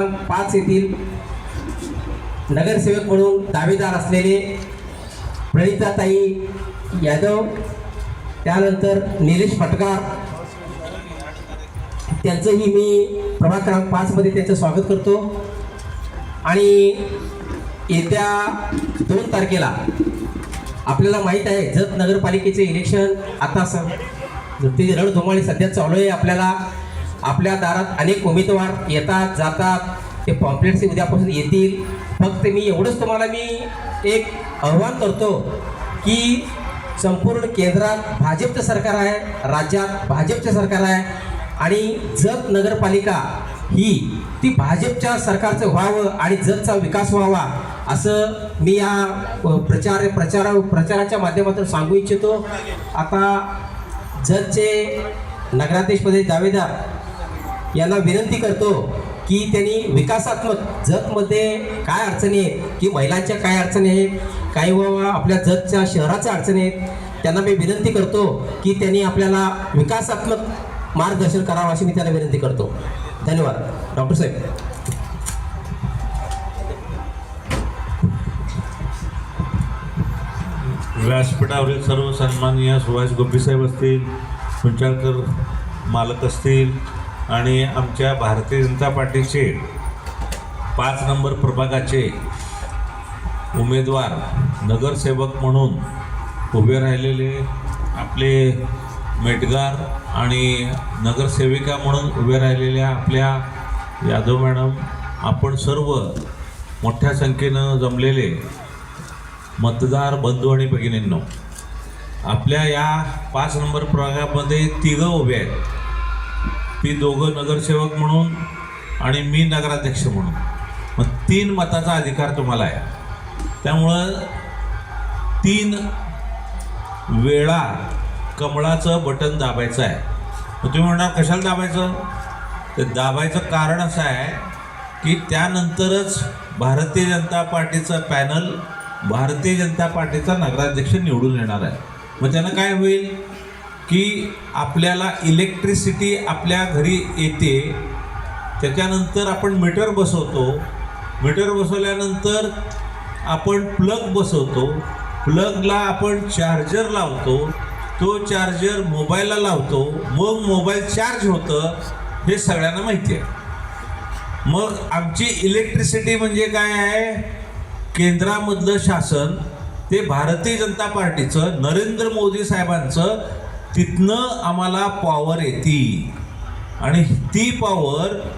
पाच येथील नगरसेवक म्हणून दावेदार असलेले प्रणिताताई यादव त्यानंतर निलेश फटकार. त्यांचंही मी प्रभाग क्रमांक पाचमध्ये त्यांचं स्वागत करतो. आणि येत्या दोन तारखेला आपल्याला माहीत आहे जत नगरपालिकेचे इलेक्शन आता स ते रणधुमाळी सध्या चालू आहे. आपल्याला आपल्या दारात अनेक उमेदवार येतात जातात. ते पॉम्पलेट्स उद्यापासून येतील. फक्त मी एवढंच तुम्हाला मी एक आव्हान करतो की संपूर्ण केंद्रात भाजपचं सरकार आहे राज्यात भाजपचं सरकार आहे. आणि जत नगरपालिका ही ती भाजपच्या सरकारचं व्हावं आणि जतचा विकास व्हावा असं मी या प्रचार प्रचारा प्रचाराच्या माध्यमातून सांगू इच्छितो. आता जतचे नगराध्यक्षपदे दावेदार यांना विनंती करतो की त्यांनी विकासात्मक जतमध्ये काय अडचणी आहेत की महिलांच्या काय अडचणी आहेत काही बाबा आपल्या जतच्या शहराच्या अडचणी आहेत त्यांना मी विनंती करतो की त्यांनी आपल्याला विकासात्मक मार्गदर्शन करावं अशी मी त्यांना विनंती करतो. धन्यवाद. डॉक्टर साहेब. व्यासपीठावरील सर्व सन्माननीय सुभाष गोपीसाहेब असतील कुंचाळकर मालक असतील आणि आमच्या भारतीय जनता पार्टीचे पाच नंबर प्रभागाचे उमेदवार नगरसेवक म्हणून उभे राहिलेले आपले मेटगार आणि नगरसेविका म्हणून उभे राहिलेल्या आपल्या यादव मॅडम आपण सर्व मोठ्या संख्येनं जमलेले मतदार बंधू आणि भगिनींनो आपल्या या पाच नंबर प्रभागामध्ये तिघं उभे आहेत. ती दोघं नगरसेवक म्हणून आणि मी नगराध्यक्ष म्हणून. मग तीन मताचा अधिकार तुम्हाला आहे. त्यामुळं तीन वेळा कमळाचं बटन दाबायचं आहे. मग तुम्ही म्हणणार कशाला दाबायचं? ते दाबायचं कारण असं आहे की त्यानंतरच भारतीय जनता पार्टीचं पॅनल भारतीय जनता पार्टीचा नगराध्यक्ष निवडून येणार आहे. मग त्यानं काय होईल? की आपल्याला इलेक्ट्रिसिटी आपल्या घरी येते त्याच्यानंतर आपण मीटर बसवतो. मीटर बसवल्यानंतर आपण प्लग बसवतो. प्लगला आपण चार्जर लावतो. तो चार्जर मोबाईलला लावतो. मग मोबाईल चार्ज होतं हे सगळ्यांना माहिती आहे. मग आमची इलेक्ट्रिसिटी म्हणजे काय आहे? केंद्रामधलं शासन ते भारतीय जनता पार्टीचं नरेंद्र मोदी साहेबांचं तिथनं आम्हाला पॉवर येते. आणि ती पॉवर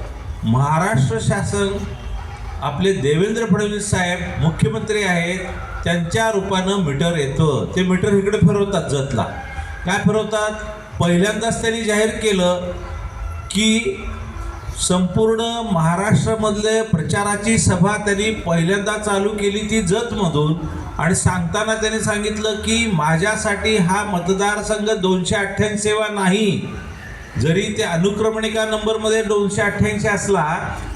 महाराष्ट्र शासन आपले देवेंद्र फडणवीस साहेब मुख्यमंत्री आहेत त्यांच्या रूपानं मीटर येतं. ते मीटर इकडे फिरवतात जतला. काय फिरवतात? पहिल्यांदाच त्यांनी जाहीर केलं की संपूर्ण महाराष्ट्रामधले प्रचाराची सभा त्यांनी पहिल्यांदा चालू केली ती जतमधून. आणि सांगताना त्यांनी सांगितलं की माझ्यासाठी हा मतदारसंघ दोनशे अठ्ठ्याऐंशीवा नाही. जरी ते अनुक्रमणिका नंबरमध्ये दोनशे अठ्ठ्याऐंशी असला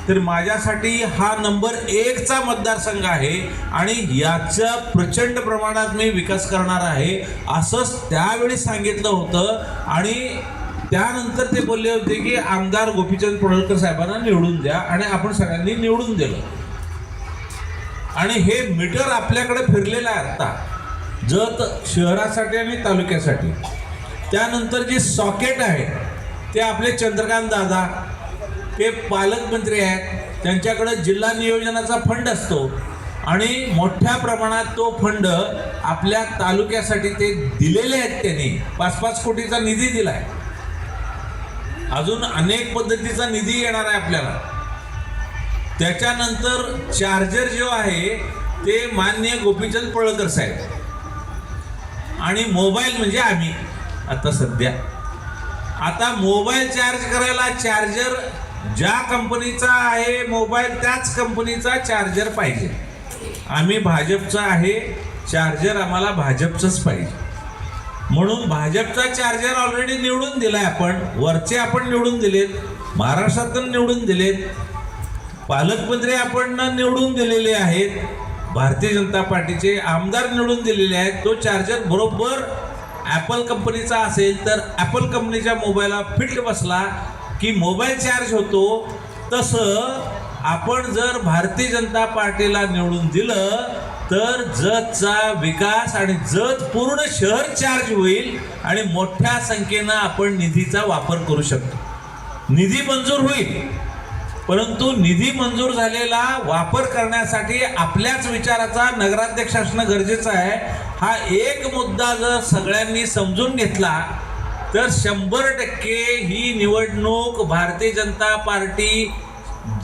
तर माझ्यासाठी हा नंबर एकचा मतदारसंघ आहे आणि याचा प्रचंड प्रमाणात मी विकास करणार आहे असंच त्यावेळी सांगितलं होतं. आणि त्यानंतर ते बोलले होते की आमदार गोपीचंद पडळकर साहेबांना निवडून द्या आणि आपण सगळ्यांनी निवडून दिलं. आणि हे मीटर आपल्याकडे फिरलेलं आहे आता. जत शहरासाठी आणि तालुक्यासाठी. त्यानंतर जे सॉकेट आहे ते आपले चंद्रकांत दादा ते पालकमंत्री आहेत त्यांच्याकडे जिल्हा नियोजनाचा फंड असतो. आणि मोठ्या प्रमाणात तो फंड आपल्या तालुक्यासाठी ते दिलेले आहेत त्यांनी. पाच पाच कोटीचा निधी दिलाय. अजून अनेक पद्धतीचा निधी येणार आहे आपल्याला. त्याच्यानंतर चार्जर जो आहे ते मान्य गोपीचंद पळकर साहेब. आणि मोबाईल म्हणजे आम्ही आता सध्या. आता मोबाईल चार्ज करायला चार्जर ज्या कंपनीचा आहे मोबाईल त्याच कंपनीचा चार्जर पाहिजे. आम्ही भाजपचा आहे चार्जर आम्हाला भाजपचंच पाहिजे. म्हणून भाजपचा चार्जर ऑलरेडी निवडून दिलाय आपण. वरचे आपण निवडून दिलेत. महाराष्ट्रातून निवडून दिलेत. पालकमंत्री आपण निवडून दिलेले आहेत. भारतीय जनता पार्टीचे आमदार निवडून दिलेले आहेत. तो चार्जर बरोबर ॲपल कंपनीचा असेल तर ॲपल कंपनीच्या मोबाईलला फिट बसला की मोबाईल चार्ज होतो. तसं आपण जर भारतीय जनता पार्टीला निवडून दिलं तर जतचा विकास आणि जत पूर्ण शहर चार्ज होईल आणि मोठ्या संख्येनं आपण निधीचा वापर करू शकतो. निधी मंजूर होईल. परंतु निधी मंजूर झालेला वापर करण्यासाठी आपल्याच विचाराचा नगराध्यक्ष असणं गरजेचं आहे. हा एक मुद्दा जर सगळ्यांनी समजून घेतला तर शंभर टक्के ही निवडणूक भारतीय जनता पार्टी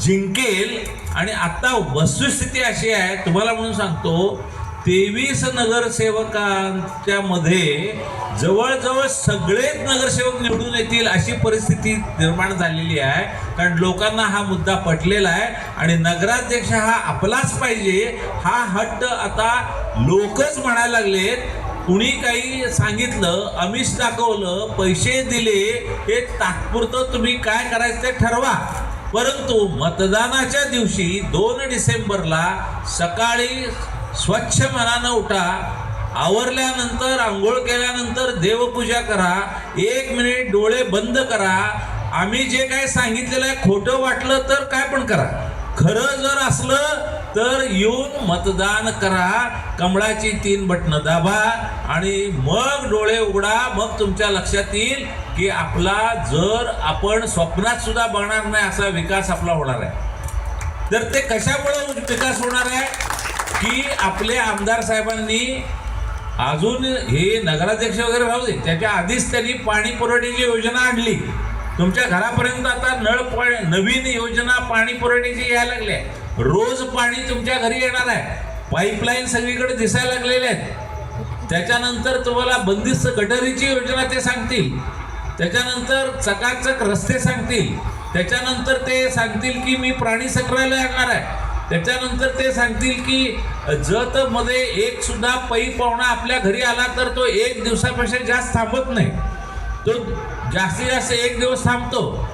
जिंकेल. आणि आता वस्तुस्थिती अशी आहे तुम्हाला म्हणून सांगतो तेवीस नगरसेवकांच्या मध्ये जवळजवळ सगळेच नगरसेवक निवडून येतील अशी परिस्थिती निर्माण झालेली आहे. कारण लोकांना हा मुद्दा पटलेला आहे आणि नगराध्यक्ष हा आपलाच पाहिजे. हा हट्ट आता लोकच म्हणायला लागलेत. कुणी काही सांगितलं अमिष दाखवलं पैसे दिले हे तात्पुरतं तुम्ही काय करायचं ते ठरवा. परंतु मतदानाच्या दिवशी दोन डिसेंबरला सकाळी स्वच्छ मनानं उठा आवरल्यानंतर आंघोळ केल्यानंतर देवपूजा करा एक मिनिट डोळे बंद करा. आम्ही जे काय सांगितलेलं आहे खोटं वाटलं तर काय पण करा. खरं जर असलं तर येऊन मतदान करा. कमळाची तीन बटणं दाबा आणि मग डोळे उघडा. मग तुमच्या लक्षात येईल की आपला जर आपण स्वप्नात सुद्धा बघणार नाही असा विकास आपला होणार आहे. तर ते कशामुळे विकास होणार आहे? की आपले आमदार साहेबांनी अजून हे नगराध्यक्ष वगैरे राहू दे. त्याच्या आधीच त्यांनी पाणी पुरवठ्याची योजना आणली. तुमच्या घरापर्यंत आता नळ नवीन योजना पाणी पुरवठ्याची यायला लागली आहे. रोज पाणी तुमच्या घरी येणार आहे. पाईपलाईन सगळीकडे दिसायला लागलेल्या आहेत. त्याच्यानंतर तुम्हाला बंदिस्त गटरीची योजना ते सांगतील. त्याच्यानंतर चकाचक रस्ते सांगतील. त्याच्यानंतर ते सांगतील की मी प्राणी संग्रहालय आणणार आहे. त्याच्यानंतर ते सांगतील की जत मध्ये एक सुद्धा पै पाहुणा आपल्या घरी आला तर तो एक दिवसापेक्षा जास्त थांबत नाही. तो जास्तीत जास्त एक दिवस थांबतो.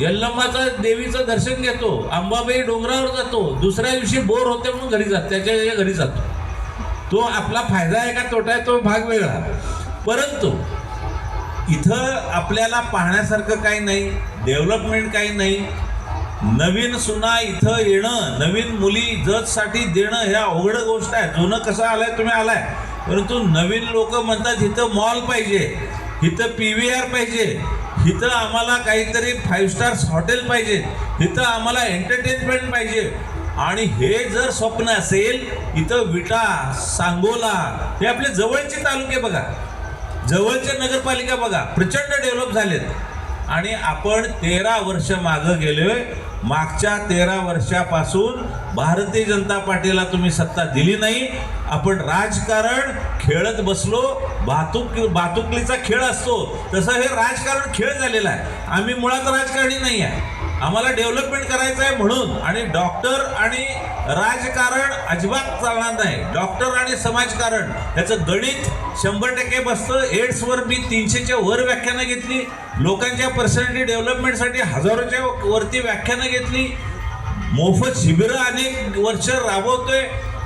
यल्लम्माचं देवीचं दर्शन घेतो अंबाबाई डोंगरावर जातो दुसऱ्या दिवशी बोर होते म्हणून घरी जात त्याच्या घरी जातो. तो आपला फायदा आहे का तोटा आहे तो भाग वेगळा. परंतु इथं आपल्याला पाहण्यासारखं काही नाही डेव्हलपमेंट काही नाही. नवीन सुना इथं येणं नवीन मुली जजसाठी देणं ह्या अवघड गोष्ट आहे. जुनं कसं आलंय तुम्ही आलाय. परंतु नवीन लोक म्हणतात इथं मॉल पाहिजे इथं पी व्ही आर पाहिजे इथं आम्हाला काहीतरी फाईव्ह स्टार्स हॉटेल पाहिजे. इथं आम्हाला एंटरटेनमेंट पाहिजे. आणि हे जर स्वप्न असेल इथं विटा सांगोला हे आपले जवळचे तालुके बघा. जवळच्या नगरपालिका बघा. प्रचंड डेव्हलप झालेत. आणि आपण तेरा वर्ष मागं गेलोय. मागच्या तेरा वर्षापासून भारतीय जनता पार्टीला तुम्ही सत्ता दिली नाही. आपण राजकारण खेळत बसलो. भातुक वाहतुकलीचा खेळ असतो. तसं हे राजकारण खेळ झालेला आहे. आम्ही मुळात राजकारणी नाही आहे. आम्हाला डेव्हलपमेंट करायचं आहे म्हणून आणि डॉक्टर आणि राजकारण अजिबात चालणार नाही. डॉक्टर आणि समाजकारण याचं गणित शंभर टक्के बसतं. एड्सवर मी तीनशेच्या वर व्याख्यानं घेतली. लोकांच्या पर्सनॅलिटी डेव्हलपमेंटसाठी हजारोच्या वरती व्याख्यानं घेतली. मोफत शिबिरं अनेक वर्ष राबवतोय.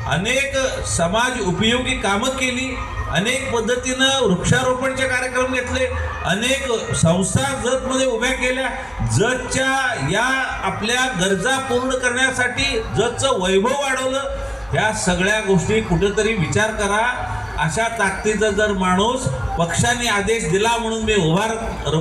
अनेक समाज उपयोगी कामं केली अनेक पद्धतीनं वृक्षारोपणचे कार्यक्रम घेतले अनेक संस्था जतमध्ये उभ्या केल्या. जतच्या या आपल्या गरजा पूर्ण करण्यासाठी जतचं वैभव वाढवलं. ह्या सगळ्या गोष्टी कुठेतरी विचार करा. अशा ताकदीचा जर माणूस पक्षाने आदेश दिला म्हणून मी उभा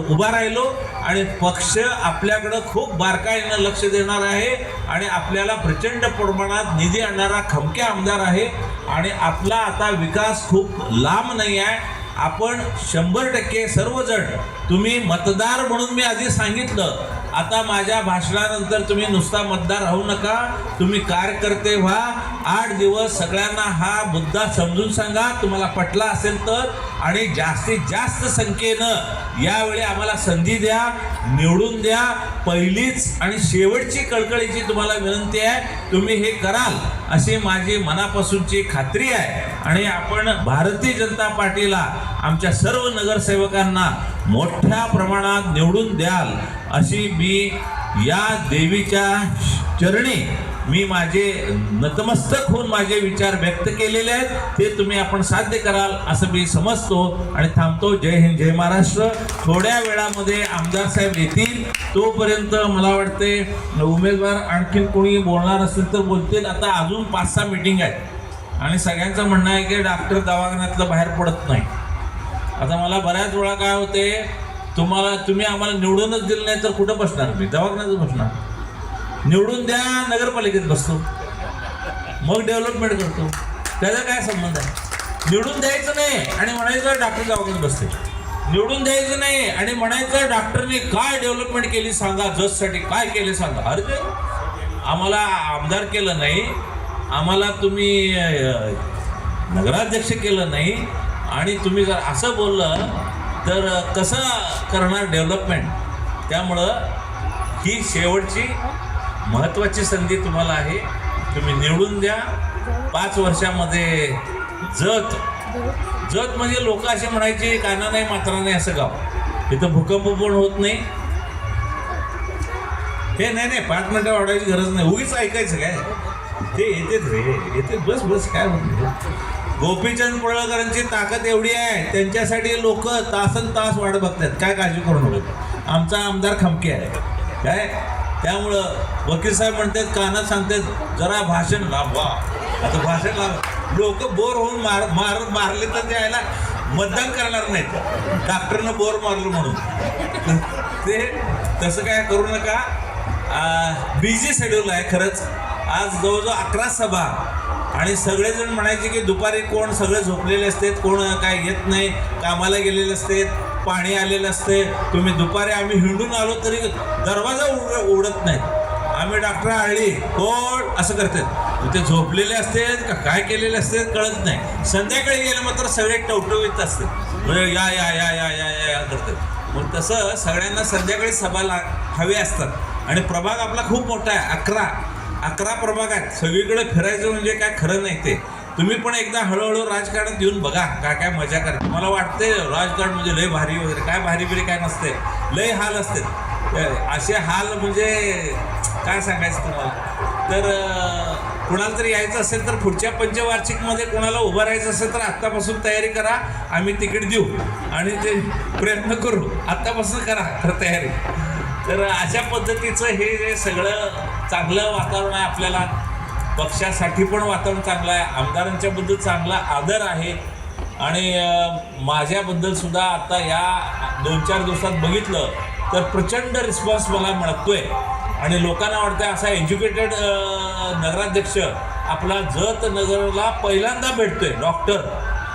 उभा राहिलो आणि पक्ष आपल्याकडं खूप बारकाईनं लक्ष देणार आहे आणि आपल्याला प्रचंड प्रमाणात निधी आणणारा खमक्या आमदार आहे आणि आपला आता विकास खूप लांब नाही आहे. आपण शंभर टक्के सर्वजण तुम्ही मतदार म्हणून मी आधी सांगितलं. आता माझ्या भाषणानंतर तुम्ही नुसता मतदार राहू नका. तुम्ही कार्यकर्ते व्हा. आठ दिवस सगळ्यांना हा मुद्दा समजून सांगा. तुम्हाला पटला असेल तर. आणि जास्तीत जास्त संख्येनं यावेळी आम्हाला संधी द्या निवडून द्या. पहिलीच आणि शेवटची कळकळीची तुम्हाला विनंती आहे. तुम्ही हे कराल अशी माझी मनापासूनची खात्री आहे. आणि आपण भारतीय जनता पार्टीला आमच्या सर्व नगरसेवकांना मोठ्या मोठ्या प्रमाणात निवडून द्याल अशी मी या देवीच्या चरणी मी माझे नतमस्तक होऊन माझे विचार व्यक्त केलेले आहेत. ते तुम्ही आपण साध्य कराल असं मी समजतो आणि थांबतो. जय हिंद जय महाराष्ट्र. थोड्या वेळामध्ये आमदार साहेब येतील. तोपर्यंत मला वाटते उमेदवार आणखीन कोणी बोलणार असेल तर बोलतील. आता अजून पाच सहा मिटिंग आहेत. आणि सगळ्यांचं म्हणणं आहे की डॉक्टर दवाखान्यातलं बाहेर पडत नाही. आता मला बऱ्याच वेळा काय होते तुम्हाला तुम्ही आम्हाला निवडूनच दिलं नाही तर कुठं बसणार मी? दवाखान्यातच बसणार. निवडून द्या नगरपालिकेत बसतो. मग डेव्हलपमेंट करतो. त्याचा काय संबंध आहे? निवडून द्यायचं नाही आणि म्हणायचं डॉक्टर दवाखान्यात बसते. निवडून द्यायचं नाही आणि म्हणायचं डॉक्टरने काय डेव्हलपमेंट केली सांगा जससाठी काय केले सांगा. अरे ते आम्हाला आमदार केलं नाही. आम्हाला तुम्ही नगराध्यक्ष केलं नाही. आणि तुम्ही जर असं बोललं तर कसं करणार डेव्हलपमेंट? त्यामुळं ही शेवटची महत्त्वाची संधी तुम्हाला आहे. तुम्ही निवडून द्या. पाच वर्षामध्ये जत. जत म्हणजे लोक असे म्हणायचे काना नाही मात्रा नाही असं गाव. इथं भूकंप पण होत नाही. हे नाही नाही पाच मिनटं वाढायची गरज नाही. उगीच ऐकायचं काय? ते येतेच रे. येते बस बस काय म्हणते? गोपीचंद पडळकरांची ताकद एवढी आहे त्यांच्यासाठी लोक तासन तास वाट बघतात काय काळजी करू नको. आमचा आमदार खमके आहे. काय? त्यामुळं वकील साहेब म्हणतात कानात सांगतात जरा भाषण लावा आता भाषण लाभ लोक बोर होऊन मार मार मारले तर त्याला मतदान करणार नाहीत. डॉक्टरनं बोर मारलं म्हणून. ते तसं काय करू नका. बिझी शेड्यूल आहे खरंच. आज जवळजवळ अकरा सभा आणि सगळेजण म्हणायचे की दुपारी कोण सगळे झोपलेले असतात कोण काय येत नाही कामाला गेलेले असतात पाणी आलेलं असते. तुम्ही दुपारी आम्ही हिंडून आलो तरी दरवाजा उड उडत नाही. आम्ही डॉक्टर आळली कोण असं करतात ते झोपलेले असतात का काय केलेले असतात कळत नाही. संध्याकाळी गेलं मात्र सगळे टवटवीत असते. म्हणजे या या या या या या या करतात मग तसं सगळ्यांना संध्याकाळी सभा ला हवे असतात. आणि प्रभाग आपला खूप मोठा आहे अकरा. अकरा प्रभागात सगळीकडे फिरायचं म्हणजे काय खरं नाही ते. तुम्ही पण एकदा हळूहळू राजकारणात येऊन बघा काय काय मजा करा मला वाटते राजकारण म्हणजे लय भारी वगैरे. काय भारी बिरी काय नसते लय हाल असते असे हाल म्हणजे काय सांगायचं तुम्हाला? तर कुणाला तरी यायचं असेल तर पुढच्या पंचवार्षिकमध्ये कोणाला उभं राहायचं असेल तर आत्तापासून तयारी करा. आम्ही तिकीट देऊ. आणि ते प्रयत्न करू. आत्तापासून करा. तर तयारी. तर अशा पद्धतीचं हे जे सगळं चांगलं वातावरण आहे आपल्याला पक्षासाठी पण वातावरण चांगलं आहे आमदारांच्याबद्दल चांगला आदर आहे. आणि माझ्याबद्दल सुद्धा आता या दोन चार दिवसात बघितलं तर प्रचंड रिस्पॉन्स मला मिळतोय. आणि लोकांना वाटतं असा एज्युकेटेड नगराध्यक्ष आपला जत नगरला पहिल्यांदा भेटतोय डॉक्टर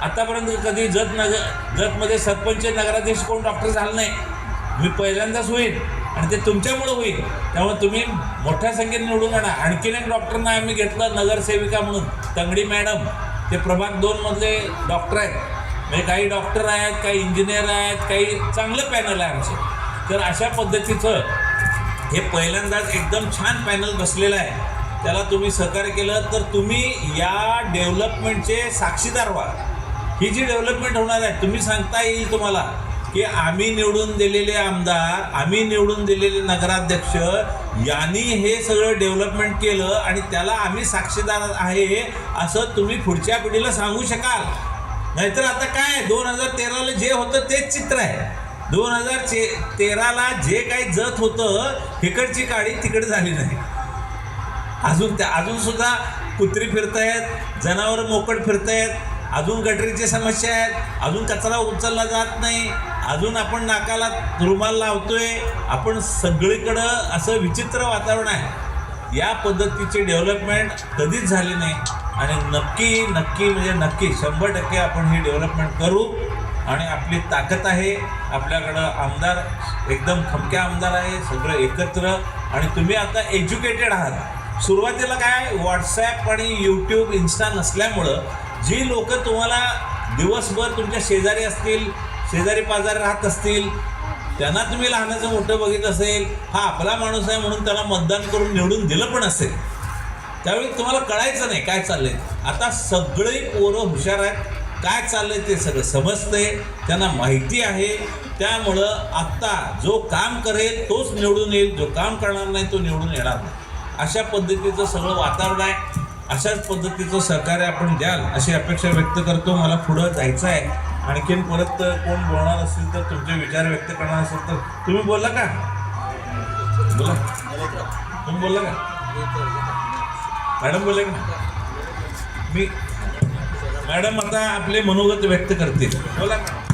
आतापर्यंत कधी जत नगर जतमध्ये सरपंच नगराध्यक्ष कोण डॉक्टर झालं नाही. मी पहिल्यांदाच होईल आणि ते तुमच्यामुळं होईल. त्यामुळे तुम्ही मोठ्या संख्येने निवडून आणा. आणखीन एक डॉक्टरना आम्ही घेतलं नगरसेविका म्हणून. तंगडी मॅडम. ते प्रभाग दोनमधले डॉक्टर आहेत. म्हणजे काही डॉक्टर आहेत काही इंजिनियर आहेत काही चांगलं पॅनल आहे आमचं. तर अशा पद्धतीचं हे पहिल्यांदाच एकदम छान पॅनल बसलेलं आहे. त्याला तुम्ही सहकार्य केलं तर तुम्ही या डेव्हलपमेंटचे साक्षीदार व्हा. ही जी डेव्हलपमेंट होणार आहे तुम्ही सांगता येईल तुम्हाला. की आम्ही निवडून दिलेले आमदार आम्ही निवडून दिलेले नगराध्यक्ष यांनी हे सगळं डेव्हलपमेंट केलं आणि त्याला आम्ही साक्षीदार आहे असं तुम्ही पुढच्या पिढीला सांगू शकाल. नाहीतर आता काय दोन हजार तेराला जे होतं तेच चित्र आहे. दोन हजार चे तेराला जे काही जत होतं इकडची काळी तिकडे झाली नाही. अजून त्या अजून सुद्धा कुत्री फिरतायत मोकड फिरत फिरतायत अजून गटरीची समस्या आहेत अजून कचरा उचलला जात नाही. अजून आपण नाकाला रुमाल लावतोय. आपण सगळीकडं असं विचित्र वातावरण आहे. या पद्धतीची डेव्हलपमेंट कधीच झाली नाही. आणि नक्की नक्की म्हणजे नक्की शंभर टक्के आपण ही डेव्हलपमेंट करू. आणि आपली ताकद आहे. आपल्याकडं आमदार एकदम खमक्या आमदार आहे. सगळं एकत्र. आणि तुम्ही आता एज्युकेटेड आहात. सुरुवातीला काय व्हॉट्सॲप आणि यूट्यूब इन्स्टा नसल्यामुळं जी लोकं तुम्हाला दिवसभर तुमच्या शेजारी असतील शेजारी पाजारी राहत असतील त्यांना तुम्ही लहानाचं मोठं बघित असेल हा आपला माणूस आहे म्हणून त्याला मतदान करून निवडून दिलं पण असेल. त्यावेळी तुम्हाला कळायचं नाही काय चाललंय. आता सगळे पोरं हुशार आहेत. काय चाललंय ते सगळं समजतंय. त्यांना माहिती आहे. त्यामुळं आत्ता जो काम करेल तोच निवडून येईल. जो काम करणार नाही तो निवडून येणार नाही. अशा पद्धतीचं सगळं वातावरण आहे. अशाच पद्धतीचं सहकार्य आपण द्याल अशी अपेक्षा व्यक्त करतो. मला पुढं जायचं आहे. आणखीन परत कोण बोलणार असेल तर तुमचे विचार व्यक्त करणार असेल तर तुम्ही बोलला का? बोला. तुम्ही बोलला का? मॅडम बोलले का? मी मॅडम आता आपले मनोगत व्यक्त करतील. बोला. का